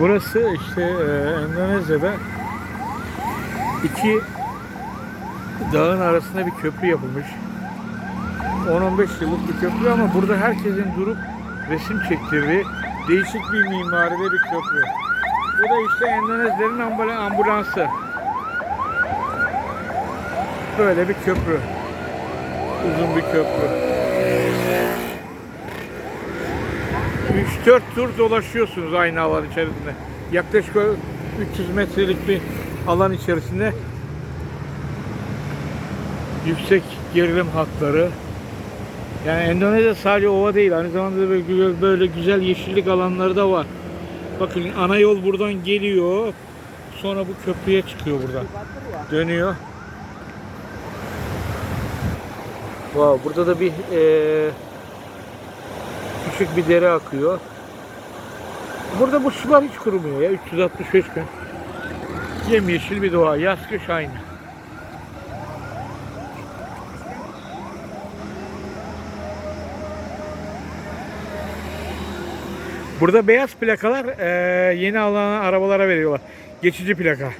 Burası işte e, Endonezya'da iki dağın arasında bir köprü yapılmış. 10-15 yıllık bir köprü ama burada herkesin durup resim çektirdiği değişik bir mimaride bir köprü. Bu da işte Endonezlerin ambula- ambulansı. Böyle bir köprü. Uzun bir köprü. 3-4 tur dolaşıyorsunuz aynı alan içerisinde. Yaklaşık o 300 metrelik bir alan içerisinde yüksek gerilim hatları. Yani Endonezya sadece ova değil, aynı zamanda da böyle böyle güzel yeşillik alanları da var. Bakın ana yol buradan geliyor. Sonra bu köprüye çıkıyor buradan. Dönüyor. Wow, burada da bir eee, küçük bir dere akıyor. Burada bu sular hiç kurumuyor ya 365 gün. Yemyeşil bir doğa. Yaz kış aynı. Burada beyaz plakalar eee, yeni alınan arabalara veriyorlar. Geçici plaka.